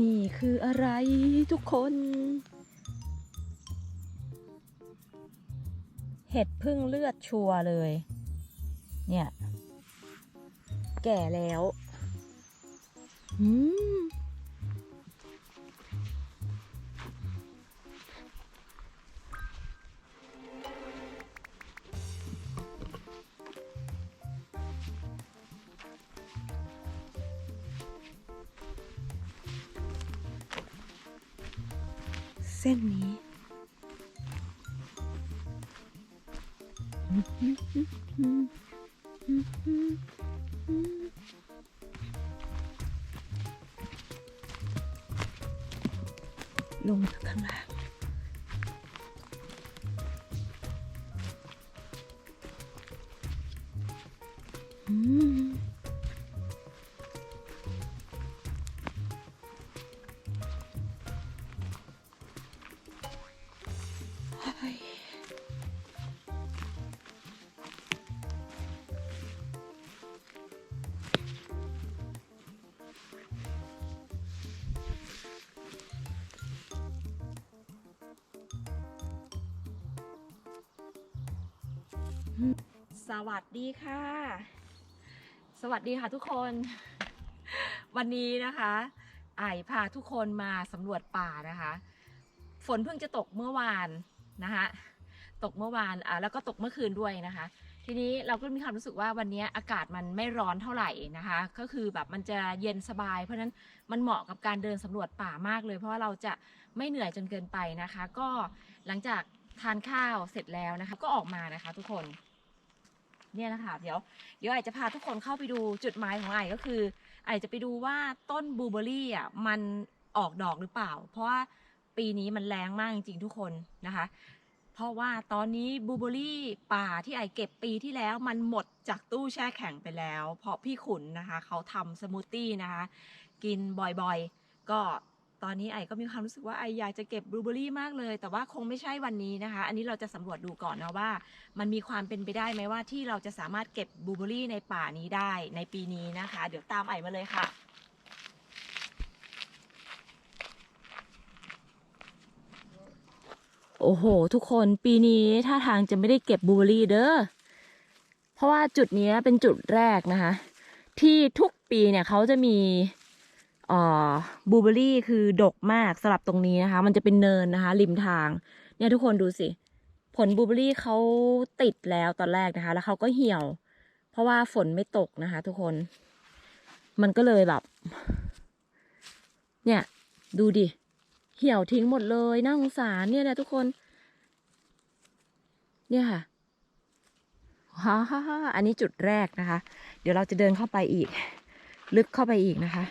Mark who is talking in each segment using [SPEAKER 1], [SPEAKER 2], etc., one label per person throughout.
[SPEAKER 1] นี่คืออะไรทุกคน เห็ดพึ่งเลือดชัวร์เลย เนี่ย แก่แล้ว อืม เส้น สวัสดีค่ะ สวัสดีค่ะทุกคน วันนี้นะคะไอพาทุกคนมาสำรวจป่านะคะ ฝนเพิ่งจะตกเมื่อวานนะคะตกเมื่อวานอะแล้วก็ตกเมื่อคืนด้วยนะคะ ทีนี้เราก็มีความรู้สึกว่าวันนี้อากาศมันไม่ร้อนเท่าไหร่นะคะ ก็คือแบบมันจะเย็นสบาย เพราะฉะนั้นมันเหมาะกับการเดินสำรวจป่ามากเลย เพราะว่าเราจะไม่เหนื่อยจนเกินไปนะคะ ก็หลังจากทานข้าวเสร็จแล้วนะคะ ก็ออกมานะคะทุกคน เนี่ยนะคะเดี๋ยวเดี๋ยวไอจะพาทุกคนเข้าไปดูจุดหมายของไอก็คือไอจะไปดูว่าต้นบลูเบอรี่อะมันออกดอกหรือเปล่า เพราะว่าปีนี้มันแรงมากจริงๆทุกคนนะคะ เพราะว่าตอนนี้บลูเบอรี่ป่าที่ไอเก็บปีที่แล้วมันหมดจากตู้แช่แข็งไปแล้ว เพราะพี่ขุนนะคะ เขาทำสมูทตี้นะคะ กินบ่อยๆ ก็ ตอนนี้ไอก็มีความรู้สึกว่าไออยากจะเก็บบลูเบอรี่มากเลย แต่ว่าคงไม่ใช่วันนี้นะคะ อันนี้เราจะสำรวจดูก่อนนะว่า มันมีความเป็นไปได้ไหมว่าที่เราจะสามารถเก็บบลูเบอรี่ในป่านี้ได้ในปีนี้นะคะ เดี๋ยวตามไอมาเลยค่ะโอ้โห ทุกคนปีนี้ท่าทางจะไม่ได้เก็บบลูเบอรี่เด้อ เพราะว่าจุดนี้เป็นจุดแรกนะคะ ที่ทุกปีเนี่ยเขาจะมี บลูเบอรี่คือดกมากสลับตรงนี้นะคะ มันจะเป็นเนินนะคะ ริมทาง เนี่ยทุกคนดูสิ ผลบลูเบอรี่เขาติดแล้วตอนแรกนะคะ แล้วเขาก็เหี่ยว เพราะว่าฝนไม่ตกนะคะ ทุกคน มันก็เลยแบบ เนี่ย ดูดิ เหี่ยวทิ้งหมดเลยน่าสงสารเนี่ยนะทุกคน เนี่ยค่ะฮ่าฮ่าอันนี้จุดแรกนะคะ เดี๋ยวเราจะเดินเข้าไปอีก ลึกเข้าไปอีกนะคะ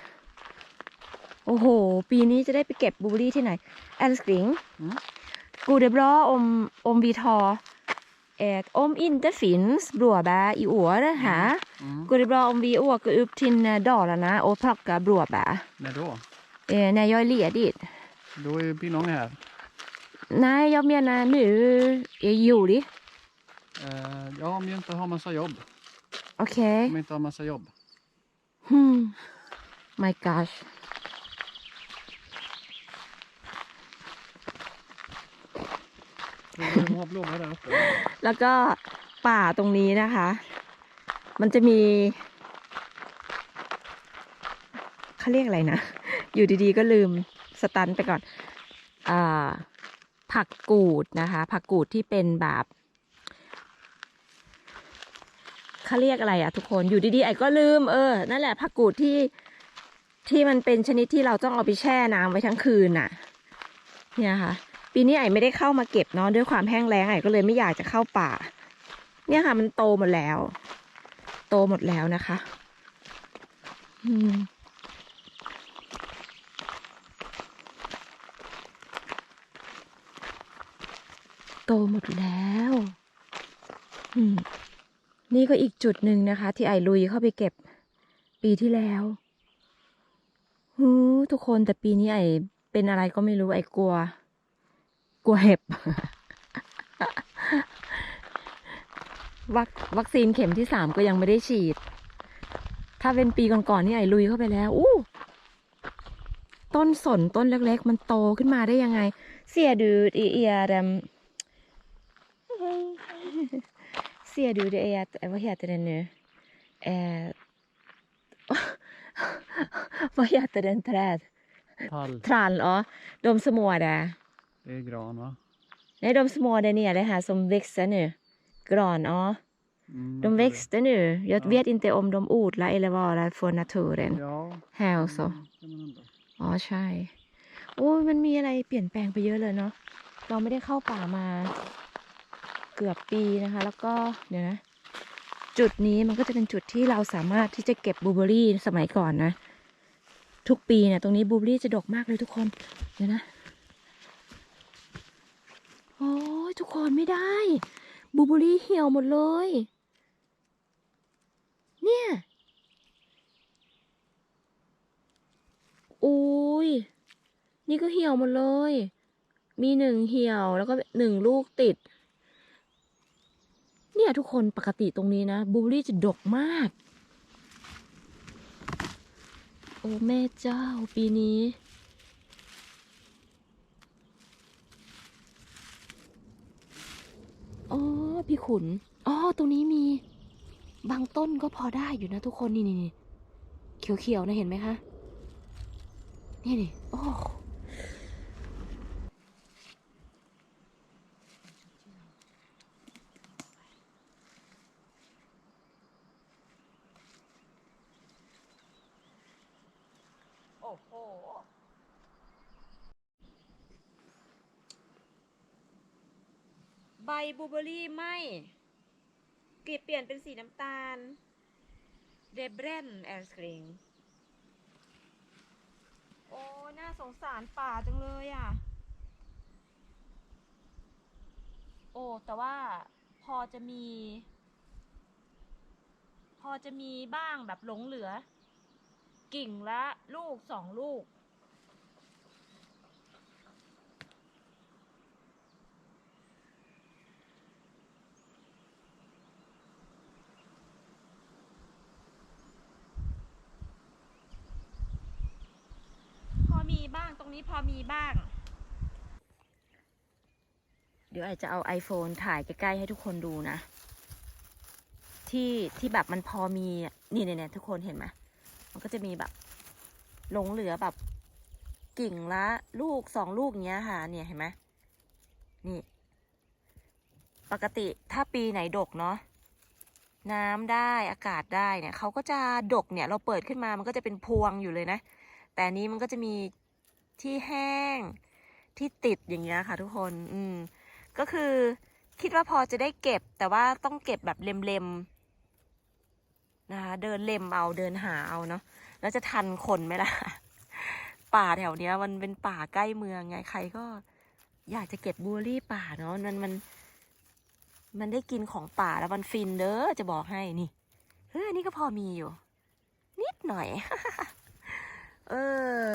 [SPEAKER 1] โอ้โห ปีนี้จะได้ไปเก็บบลูเบอร์รี่ที่ไหน แอนสกริง
[SPEAKER 2] Mm.
[SPEAKER 1] Gode bra om, om vi tar ett, om inte finns blåbär i år här,
[SPEAKER 2] Mm.
[SPEAKER 1] går det bra om vi åker upp till eh, Dalarna och plockar blåbär
[SPEAKER 2] När då?
[SPEAKER 1] eh, när jag är ledig?
[SPEAKER 2] Då är Pinonge här.
[SPEAKER 1] Nej, jag menar nu i juli.
[SPEAKER 2] Eh, ja, om jag inte har massa jobb.
[SPEAKER 1] Okej.
[SPEAKER 2] Om jag inte har massa jobb.
[SPEAKER 1] Hmm. My gosh. แล้วก็ป่าตรงนี้นะคะ มันจะมีเขาเรียกอะไรนะ อยู่ดีๆก็ลืมสตันไปก่อนอผักกูดนะคะ ผักกูดที่เป็นแบบเขาเรียกอะไรอะทุกคนอยู่ดีๆไอ้ก็ลืมเออนั่นแหละผักกูดที่ที่มันเป็นชนิดที่เราต้องเอาไปแช่น้ำไว้ทั้งคืนน่ะ เนี่ยค่ะ ปีนี้ไอ้ไม่ได้เข้ามาเก็บเนาะด้วยความแห้งแล้งไอ้ก็เลยไม่อยากจะเข้าป่า เนี่ยค่ะ มันโตหมดแล้ว โตหมดแล้วนะคะ อืมโตหมดแล้วนี่ก็อีกจุดหนึ่งนะคะ ที่ไอ้ลุยเข้าไปเก็บ ปีที่แล้วหูทุกคนแต่ปีนี้ไอ้เป็นอะไรก็ไม่รู้ไอ้กลัว กลัวเห็บ วัควัคซีนเข็มที่สามก็ยังไม่ได้ฉีด ถ้าเป็นปีก่อนๆนี่ไอ้ลุยเข้าไปแล้ว อู้ ต้นสนต้นเล็ก ๆ มันโตขึ้นมาได้ยังไง เสียดูดอีเอียดม Ser du det är att, vad heter det nu? Eh, vad heter den träd?
[SPEAKER 2] Tall.
[SPEAKER 1] Trall, ja. De små där.
[SPEAKER 2] Det är gran va?
[SPEAKER 1] Nej, de små där nere här som växer nu. Gran, ja.
[SPEAKER 2] Mm,
[SPEAKER 1] De
[SPEAKER 2] jag tror
[SPEAKER 1] växte nu. Jag
[SPEAKER 2] Ja.
[SPEAKER 1] vet inte om de odlar eller bara för
[SPEAKER 2] det.
[SPEAKER 1] naturen.
[SPEAKER 2] Ja.
[SPEAKER 1] Här också.
[SPEAKER 2] mm, kan man ändå.
[SPEAKER 1] อ๋อใช่ โอ้ยมันมีอะไรเปลี่ยนแปลงไปเยอะเลยเนาะ เราไม่ได้เข้าป่ามาเกือบปีนะคะ แล้วก็เดี๋ยวนะ จุดนี้มันก็จะเป็นจุดที่เราสามารถที่จะเก็บบลูเบอรี่สมัยก่อนนะ ทุกปีเนี่ยตรงนี้บลูเบอรี่จะดกมากเลยทุกคน เดี๋ยวนะ โอ้ยทุกคนไม่ได้บูเบอรี่เหี่ยวหมดเลย เนี่ยอุ้ยนี่ก็เหี่ยวหมดเลย มีหนึ่งเหี่ยวแล้วก็หนึ่งลูกติด เนี่ยทุกคนปกติตรงนี้นะบูเบอรี่จะดกมาก โอ้แม่เจ้าปีนี้ อ๋อพี่ขุนอ๋อตรงนี้มี บางต้นก็พอได้อยู่นะทุกคนนี่นี่เขียวๆนะเห็นไหมคะ นี่นี่โอ้ โอ้โห ใบบลูเบอรี่ไหมกลีบเปลี่ยนเป็นสีน้ำตาลเดบรนแอร์สกริงโอ้ น่าสงสารป่าจังเลยอะ โอ้ แต่ว่าพอจะมี พอจะมีบ้างแบบหลงเหลือ กิ่งละลูกสองลูก พอมีบ้างต รงนี้พอมีบ้าง เดี๋ยวไอจะเอา iPhone ถ่ายใกล้ ๆ ให้ทุกคนดูนะ ที่ที่แบบมันพอมีนี่เนี่ยทุกคนเห็นไหมมันก็จะมีแบบหลงเหลือแบบกิ่งละลูกสองลูกอย่างเงี้ยค่ะ เนี่ยเห็นไหมนี่ ปกติถ้าปีไหนดกเนาะน้ำได้อากาศได้เนี่ยเขาก็จะดกเนี่ย เราเปิดขึ้นมามันก็จะเป็นพวงอยู่เลยนะ แต่นี้มันก็จะมี ที่แห้ง ที่ติดอย่างเงี้ยค่ะทุกคน อืม ก็คือคิดว่าพอจะได้เก็บ แต่ว่าต้องเก็บแบบเล็มๆนะคะ เดินเล็มเอาเดินหาเอาเนาะ แล้วจะทันคนไหมล่ะ ป่าแถวเนี้ย มันเป็นป่าใกล้เมืองไง ใครก็ อยากจะเก็บบลูเบอร์รี่ป่าเนาะ มันมัน มันได้กินของป่าแล้วมันฟินเด้อ จะบอกให้นี่ เฮ้ยนี่ก็พอมีอยู่ นิดหน่อย เออ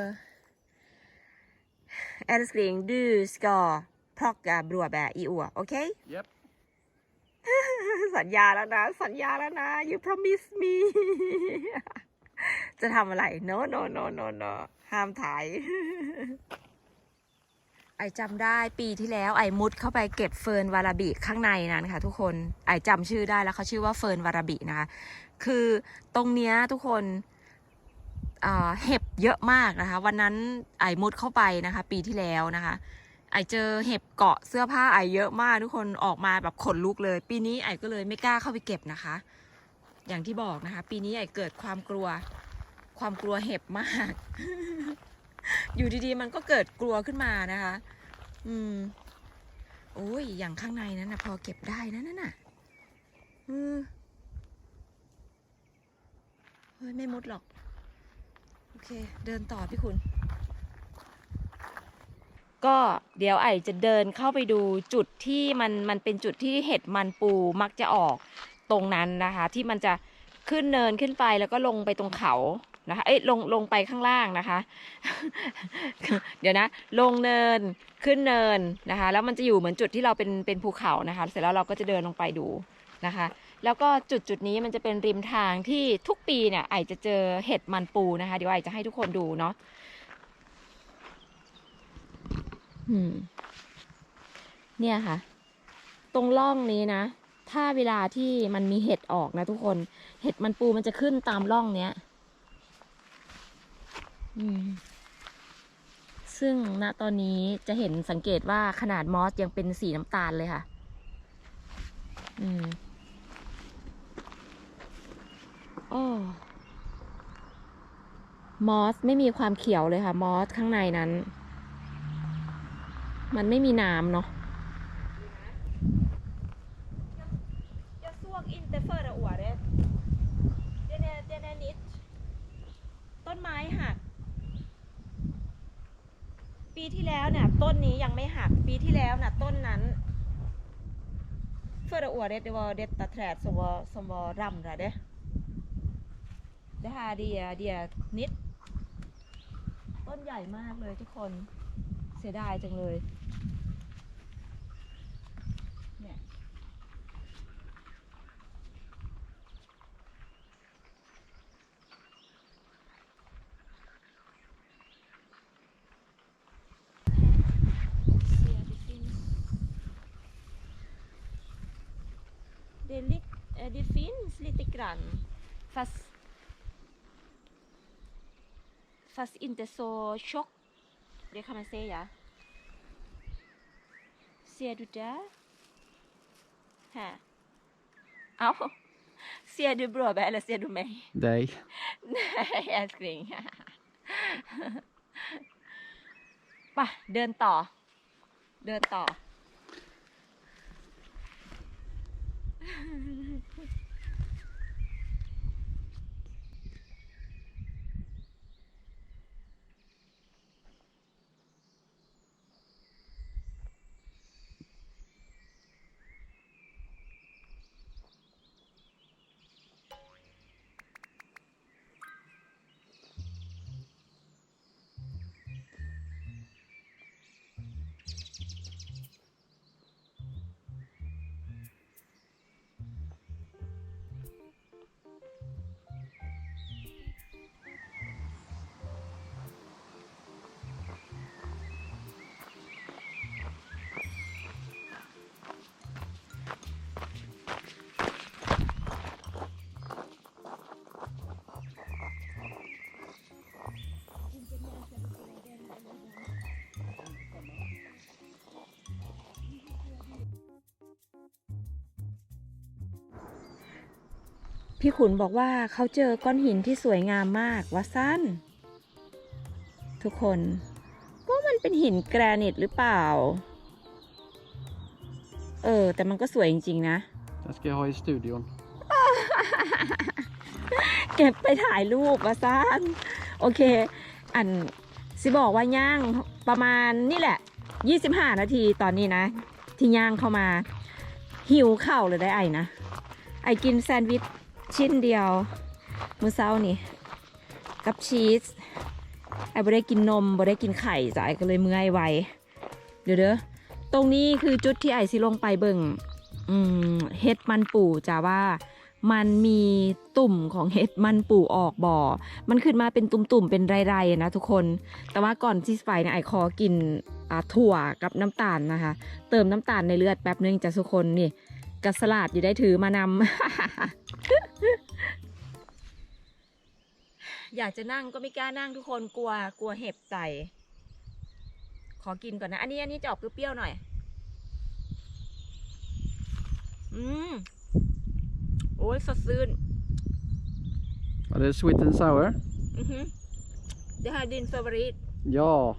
[SPEAKER 1] Älskling, du ska plocka blåbär i år, okej?
[SPEAKER 2] Japp.
[SPEAKER 1] สัญญาแล้วนะ สัญญาแล้วนะ you promise me จะทำอะไร no no no no no ห้ามถ่าย ไอจำได้ปีที่แล้วไอมุดเข้าไปเก็บเฟิร์นวาราบิข้างในนั้นค่ะ ทุกคน ไอจำชื่อได้แล้วเขาชื่อว่าเฟิร์นวาราบินะคะ คือตรงเนี้ยทุกคนอ่า เห็บเยอะมากนะคะ วันนั้นไอมุดเข้าไปนะคะ ปีที่แล้วนะคะ ไอเจอเห็บเกาะเสื้อผ้าไอเยอะมากทุกคนออกมาแบบขนลุกเลย ปีนี้ไอก็เลยไม่กล้าเข้าไปเก็บนะคะ อย่างที่บอกนะคะ ปีนี้ไอเกิดความกลัว ความกลัวเห็บมาก อยู่ดีๆ มันก็เกิดกลัวขึ้นมานะคะ อืมโอ้ยอย่างข้างในนั้นนะพอเก็บได้นะนั่นน่ะอือเฮ้ยไม่มุดหรอก เค เดินต่อพี่คุณ ก็เดี๋ยวไอจะเดินเข้าไปดูจุดที่มันมันเป็นจุดที่เห็ดมันปูมักจะออกตรงนั้นนะคะ ที่มันจะขึ้นเนินขึ้นไปแล้วก็ลงไปตรงเขานะคะ เอ้ยลงลงไปข้างล่างนะคะ เดี๋ยวนะ ลงเนินขึ้นเนินนะคะ แล้วมันจะอยู่เหมือนจุดที่เราเป็นเป็นภูเขานะคะ เสร็จแล้วเราก็จะเดินลงไปดูนะคะ แล้วก็จุดจุดนี้มันจะเป็นริมทางที่ทุกปีเนี่ยไอจะเจอเห็ดมันปูนะคะ เดี๋ยวไอจะให้ทุกคนดูเนาะเนี่ยค่ะ ตรงร่องนี้นะ ถ้าเวลาที่มันมีเห็ดออกนะทุกคน เห็ดมันปูมันจะขึ้นตามร่องเนี้ยซึ่งณตอนนี้จะเห็นสังเกตว่าขนาดมอสยังเป็นสีน้ำตาลเลยค่ะ อืม โอ้ มอสไม่มีความเขียวเลยค่ะ มอสข้างในนั้น มันไม่มีน้ำเนาะต้นไม้หัก ปีที่แล้วเนี่ยต้นนี้ยังไม่หัก ปีที่แล้วน่ะต้นนั้น förra året, det var detta träd som var, som var. นะคะเดียเดียนิด ต้นใหญ่มากเลยทุกคนเสียดายจังเลยเนี่ยเดลิกเดฟินสลิติกรัน fast fast inte så tjock det kan man säga ser du där här ja ser du blåbär eller ser du mig
[SPEAKER 2] Dig.
[SPEAKER 1] Nej älskling ไปเดินต่อ เดินต่อ พี่ขุนบอกว่าเขาเจอก้อนหินที่สวยงามมากว่าสั้น ทุกคนว่ามันเป็นหินแกรนิตหรือเปล่า เออ แต่มันก็สวยจริง ๆ นะ
[SPEAKER 2] Den ska jag ha i studion.
[SPEAKER 1] เก็บไปถ่ายรูปว่าสั้นโอเค อันสิบอกว่าย่างประมาณนี่แหละ 25 นาทีตอนนี้นะ ที่ย่างเข้ามา หิวข้าวเลยได้ไอนะ ไอกินแซนด์วิช ชิ้นเดียว มื้อเช้านี่ กับชีสไอบ่ได้กินนมบ่ได้กินไข่จ้ะไอก็เลยเมื่อยไวเดี๋ยวเด้อตรงนี้คือจุดที่ไอสิลงไปเบิ่งเฮ็ดมันปู่จ้าว่ามันมีตุ่มของเห็ดมันปูออกบ่อ มันขึ้นมาเป็นตุ่มๆ เป็นไรๆนะทุกคน แต่ว่าก่อนที่ไปเนี่ยไอขอกินถั่วกับน้ำตาลนะคะ เติมน้ำตาลในเลือดแป๊บนึงจ้ะทุกคนนี่กัสลาดอยู่ได้ถือมานำ อยากจะนั่งก็ไม่กล้านั่งทุกคนกลัว กลัวเห็บใส่ขอกินก่อนนะ อันนี้อันนี้จะออกเปรี้ยวๆหน่อย อืม โอ้ยสดชื่น
[SPEAKER 2] Var det sweet and sour?
[SPEAKER 1] อือหือ Det här är din favorit.
[SPEAKER 2] Ja.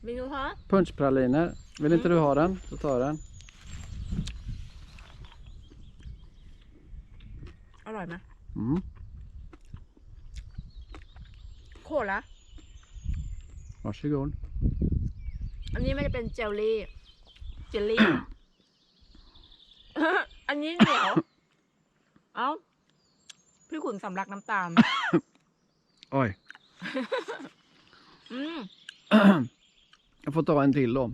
[SPEAKER 1] Vill du ha?
[SPEAKER 2] Punschpraliner. Vill inte du ha den så ta den.
[SPEAKER 1] อร่อยไหม
[SPEAKER 2] Mm.
[SPEAKER 1] โคตรละ
[SPEAKER 2] Varsågod.
[SPEAKER 1] อันนี้ไม่ได้เป็นเจลลี่ เจลลี่ อันนี้เหนียว เอ้า พี่ขุนสำลักน้ำตาล
[SPEAKER 2] Oj.
[SPEAKER 1] อืม
[SPEAKER 2] Jag får ta en till då.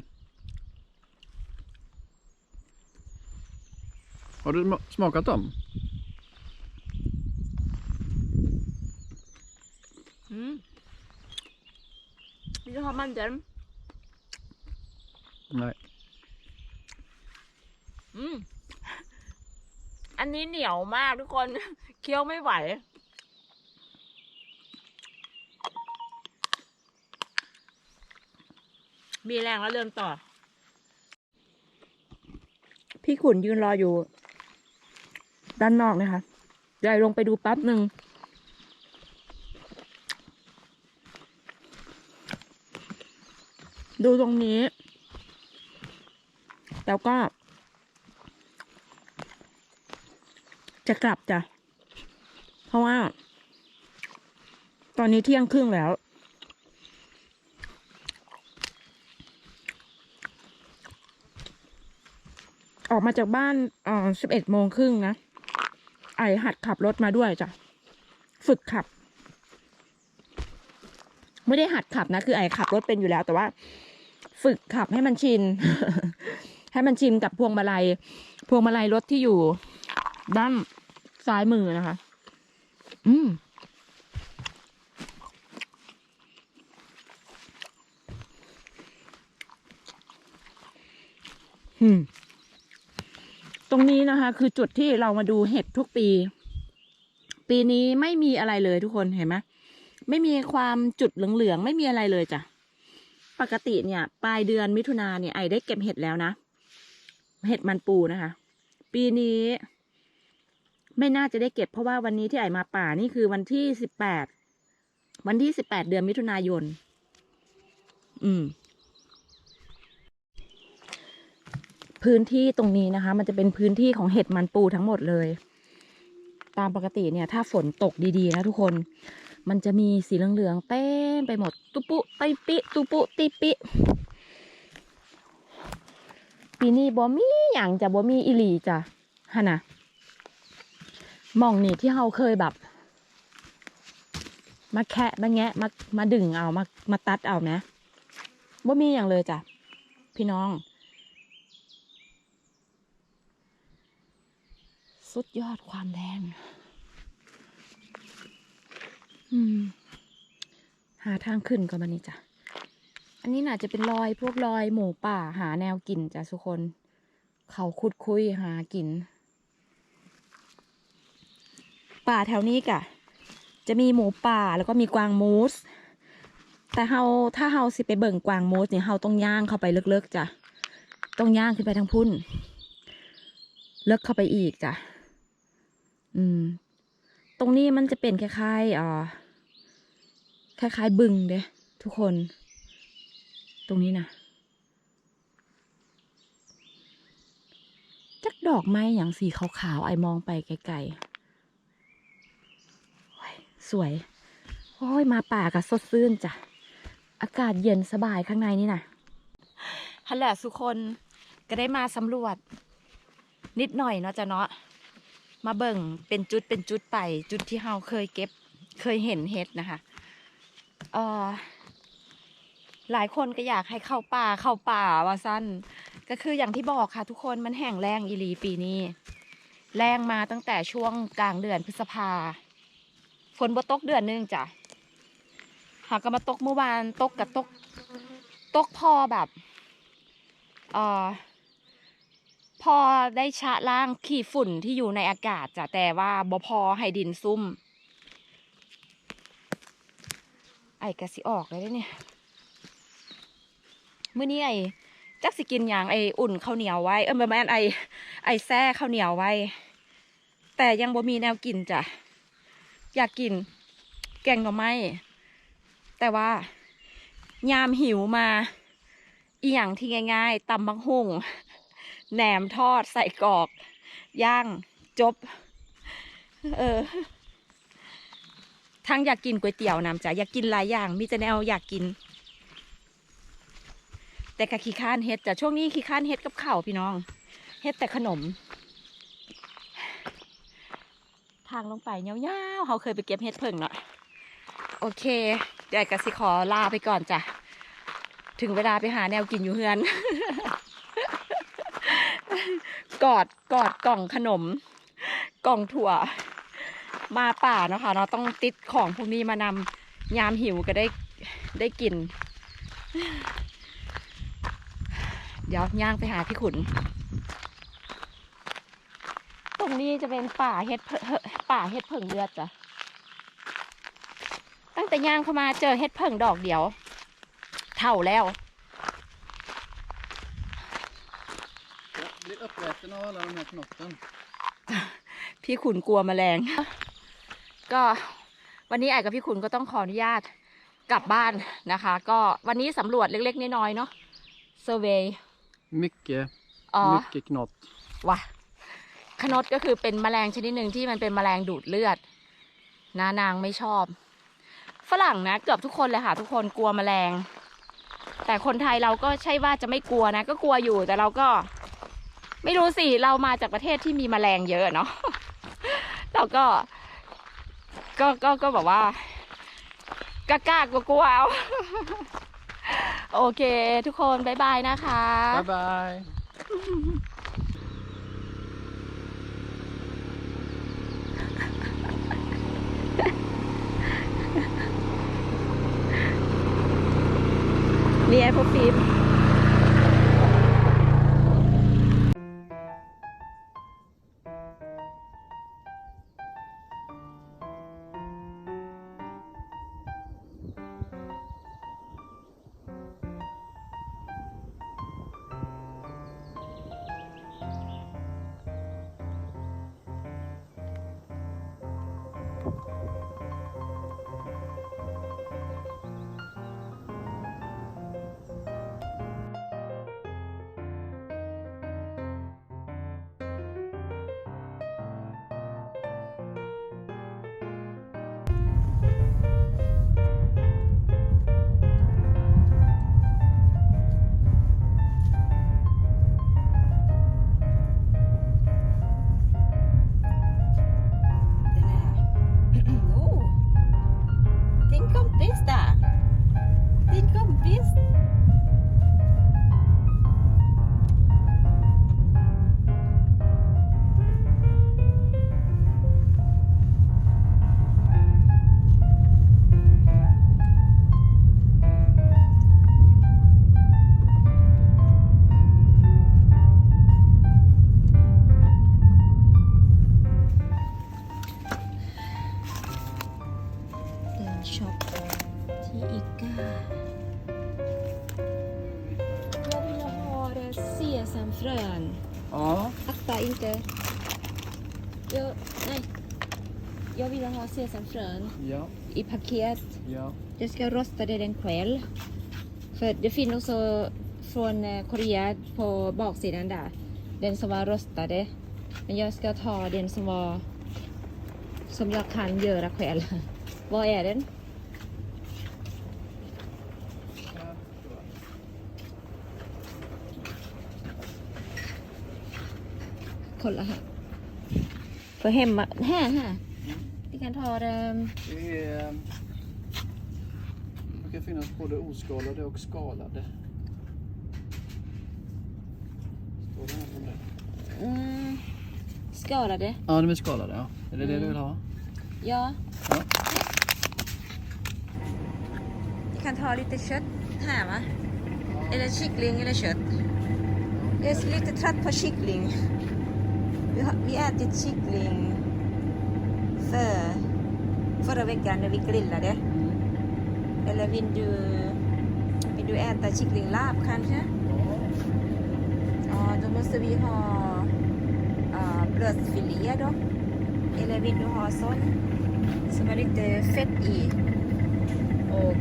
[SPEAKER 2] Har du sma- smakat dem?
[SPEAKER 1] อืม Vill du ha mandel?
[SPEAKER 2] Nej.
[SPEAKER 1] อืมอันนี้เหนียวมากทุกคน เคี้ยวไม่ไหว มีแรงแล้วเดินต่อ พี่ขุนยืนรออยู่ ด้านนอกนะคะยายลงไปดูแป๊บหนึ่ง ดูตรงนี้ แล้วก็ จะกลับจ้ะ เพราะว่า ตอนนี้เที่ยงครึ่งแล้ว ออกมาจากบ้านอ่อสิบเอ็ดโมงครึ่งนะ ไอหัดขับรถมาด้วยจ้ะ ฝึกขับไม่ได้หัดขับนะ คือไอขับรถเป็นอยู่แล้วแต่ว่า ฝึกขับให้มันชิน ให้มันชินกับพวงมาลัย พวงมาลัยรถที่อยู่ด้านซ้ายมือนะคะ อืมตรงนี้นะคะ คือจุดที่เรามาดูเห็ดทุกปี ปีนี้ไม่มีอะไรเลยทุกคนเห็นไหมไม่มีความจุดเหลืองๆไม่มีอะไรเลยจ้ะ ปกติเนี่ย ปลายเดือนมิถุนาเนี่ยไอได้เก็บเห็ดแล้วนะ เห็ดมันปูนะคะ ปีนี้ ไม่น่าจะได้เก็บเพราะว่าวันนี้ที่ไอมาป่านี่คือวันที่สิบแปดวันที่สิบแปดเดือนมิถุนายน อืม พื้นที่ตรงนี้นะคะ มันจะเป็นพื้นที่ของเห็ดมันปูทั้งหมดเลย ตามปกติเนี่ย ถ้าฝนตกดีๆนะทุกคน มันจะมีสีเหลืองๆเต็มไปหมด ตุปุไตปิ ตุปุติปิปีนี้บ่มีอย่างจะบ่มีอิลีจ้ะฮะนะมองนี่ที่เราเคยแบบ มาแคะมาแงะมามาดึงเอามามาตัดเอานะบ่มีอย่างเลยจ้ะพี่น้อง สุดยอดความแดง หาทางขึ้นก่อนบันนี้จ้ะ อันนี้น่าจะเป็นรอยพวกรอยหมูป่าหาแนวกินจ้ะทุกคน เขาขุดคุยหากิน ป่าแถวนี้กะ จะมีหมูป่าแล้วก็มีกวางมูส แต่เฮาถ้าเฮาสิไปเบิ่งกวางมูสเนี่ยเฮาต้องย่างเข้าไปเลิกๆจ้ะ ต้องย่างขึ้นไปทางพุ่น เลิกเข้าไปอีกจ้ะ อืม ตรงนี้มันจะเป็นคล้ายๆอ่าคล้ายๆบึงเด้ทุกคน ตรงนี้นะจักดอกไม้อย่างสีขาวๆไอมองไปไกลๆสวย โอ้ย มาป่ากับสดชื่นจ้ะ อากาศเย็นสบายข้างในนี่นะฮัลโหลทุกคนก็ได้มาสำรวจ นิดหน่อยเนาะจ้ะเนาะ มาเบิ่งเป็นจุดเป็นจุดไป จุดที่เฮาเคยเก็บเคยเห็นเห็ดนะคะเอ่อหลายคนก็อยากให้เข้าป่าเข้าป่าว่าสั้น ก็คืออย่างที่บอกค่ะ ทุกคนมันแห้งแล้งอีหลีปีนี้แรงมาตั้งแต่ช่วงกลางเดือนพฤษภาฝนบ่ตกเดือนหนึงจ้ะหากก็มาตกเมื่อวานตกกับตก ตกพอแบบ เอ่อ พอได้ชะล้างขี้ฝุ่นที่อยู่ในอากาศจ้ะแต่ว่าบ่พอให้ดินซุ่ม ไอ้กะสิออกเลยเนี่ยมื้อนี้ไอ้จักสิกินอย่างไอ้อุ่นข้าวเหนียวไว้เออแม่นไอ้ไอ้แซ่ข้าวเหนียวไว้ แต่ยังบ่มีแนวกินจ้ะอยากกิน แกงหน่อไม้แต่ว่ายามหิวมา อีหยังที่ง่าย ๆตำบักหุ่ง แหนมทอดใส่กรอก ย่างจบ เออทั้งอยากกินก๋วยเตี๋ยวน้ำจ้ะอยากกินหลายอย่างมีแต่แนวอยากกิน แต่กะขี้ข้านเฮ็ดจ้ะช่วงนี้ขี้ข้านเฮ็ดกับข้าวพี่น้อง เฮ็ดแต่ขนม ทางลงไปเงี้ยวๆเขาเคยไปเก็บเฮ็ดเพิ่งเนาะโอเคเดี๋ยวกะสิขอลาไปก่อนจ้ะถึงเวลาไปหาแนวกินอยู่เฮือน กอดกอดกล่องขนม กล่องถั่ว มาป่าเนาะค่ะเนาะต้องติดของพวกนี้มานำยามหิวก็ได้ได้กิน เดี๋ยวย่างไปหาพี่ขุน ตรงนี้จะเป็นป่าเฮ็ดเผป่าเฮ็ดเผิงเลือดจ้ะตั้งแต่ย่างเข้ามาเจอเฮ็ดเผิงดอกเดียว เท่าแล้ว
[SPEAKER 2] av alla de här knotten.
[SPEAKER 1] พี่ขุนกลัวแมลง ก็วันนี้ไอ้กับพี่ขุนก็ต้องขออนุญาตกลับบ้านนะคะ ก็วันนี้สำรวจเล็กๆน้อยๆเนาะเซอร์เวย
[SPEAKER 2] Mycket,
[SPEAKER 1] อ๋อ
[SPEAKER 2] mycket knott.
[SPEAKER 1] ว่ะขนดก็คือเป็นแมลงชนิดหนึ่งที่มันเป็นแมลงดูดเลือดนะนางไม่ชอบ ฝรั่งนะเกือบทุกคนเลยค่ะ ทุกคนกลัวแมลง แต่คนไทยเราก็ใช่ว่าจะไม่กลัวนะ ก็กลัวอยู่แต่เราก็ ไม่รู้สิ เรามาจากประเทศที่มีแมลงเยอะเนาะเราก็ ก็ก็ก็แบบว่ากล้ากลัวกลัวๆเอาโอเค ทุกคนบายบายนะคะ
[SPEAKER 2] Bye bye!
[SPEAKER 1] นี่ไอ้พวกฟิล์ม เดินช็อปที่อีกา Jag vill ha sesamfrön.
[SPEAKER 2] Ja,
[SPEAKER 1] Akta inte. Jag, nej. Jag vill ha sesamfrön
[SPEAKER 2] ja,
[SPEAKER 1] i paket.
[SPEAKER 2] ja.
[SPEAKER 1] Jag ska rosta det den kväll. För det finns också från eh, Korea på baksidan där. Den som var rostade. Men jag ska ta den som var som jag kan göra själv. Vad är den? Kolla här. För hemma. Här, här. Vi kan ta det.
[SPEAKER 2] Det är... Det brukar finnas både oskalade och skalade. Står det något om det?
[SPEAKER 1] Mm, skalade.
[SPEAKER 2] Ja, de är skalade ja. Är det det du vill ha?
[SPEAKER 1] Ja.
[SPEAKER 2] Ja.
[SPEAKER 1] Kan ta lite kött här va? Eller kyckling eller kött. Jag är lite trött på kyckling. Vi har vi ätit kyckling för, förra veckan när vi grillade. Eller vill du, vill du äta kycklinglab kanske? Ja, då måste vi ha uh, bröstfilé då. Eller vill du ha sån som är lite fett i?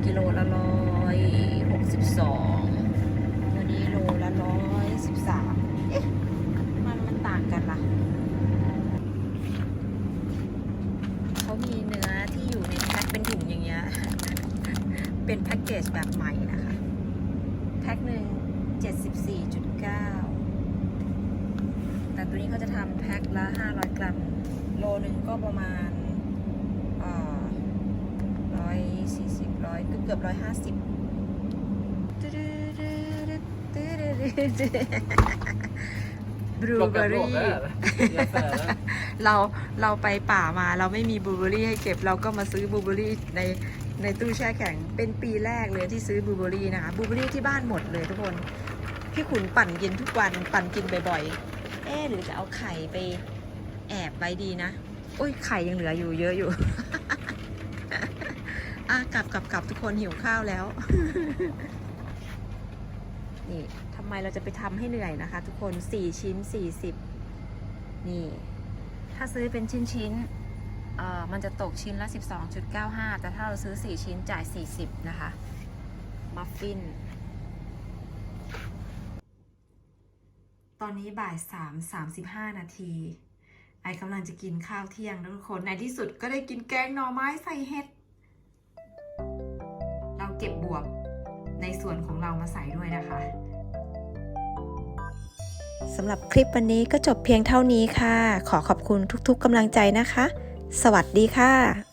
[SPEAKER 1] กิโลละร้อยหกสิบสองวันนี้โลละร้อยสิบสามเอ๊ะ มันมันต่างกันล่ะ เขามีเนื้อที่อยู่ในแพ็คเป็นถุงอย่างเงี้ย เป็นแพ็กเกจแบบใหม่นะคะ แพ็คหนึ่ง74.9แต่ตัวนี้เขาจะทำแพ็คละ500กรัม โลหนึ่งก็ประมาณเอ่อร้อยสี่สิบร้ อยเกือบเกือบร้อยห้าสิบบลูเบอ
[SPEAKER 2] Plocka
[SPEAKER 1] รี่
[SPEAKER 2] blåbär i affären.
[SPEAKER 1] เราเราไปป่ามาเราไม่มีบลูเบอรี่ให้เก็บเราก็มาซื้อบลูเบอรี่ในในตู้แช่แข็งเป็นปีแรกเลยที่ซื้อบลูเบอรี่นะคะบลูเบอรี่ที่บ้านหมดเลยทุกคน พี่ขุนปั่นกินทุกวันปั่นกินบ่อยๆ เอ๊ะหรือจะเอาไข่ไปแอบไว้ดีนะ โอ้ยไข่ยังเหลืออยู่เยอะอยู่ อะกลับกลับกลับทุกคนหิวข้าวแล้ว นี่ทำไมเราจะไปทำให้เหนื่อยนะคะ ทุกคน4ชิ้น40นี่ ถ้าซื้อเป็นชิ้นชิ้นเอ่อมันจะตกชิ้นละ 12.95 แต่ถ้าเราซื้อ 4 ชิ้นจ่าย 40 นะคะ มัฟฟิน ตอนนี้บ่าย 3 35 นาที ไอกำลังจะกินข้าวเที่ยงทุกคน ในที่สุดก็ได้กินแกงหน่อไม้ใส่เห็ด เก็บบวบในส่วนของเรามาใส่ด้วยนะคะ
[SPEAKER 3] สำหรับคลิปวันนี้ก็จบเพียงเท่านี้ค่ะ ขอขอบคุณทุกๆกำลังใจนะคะ สวัสดีค่ะ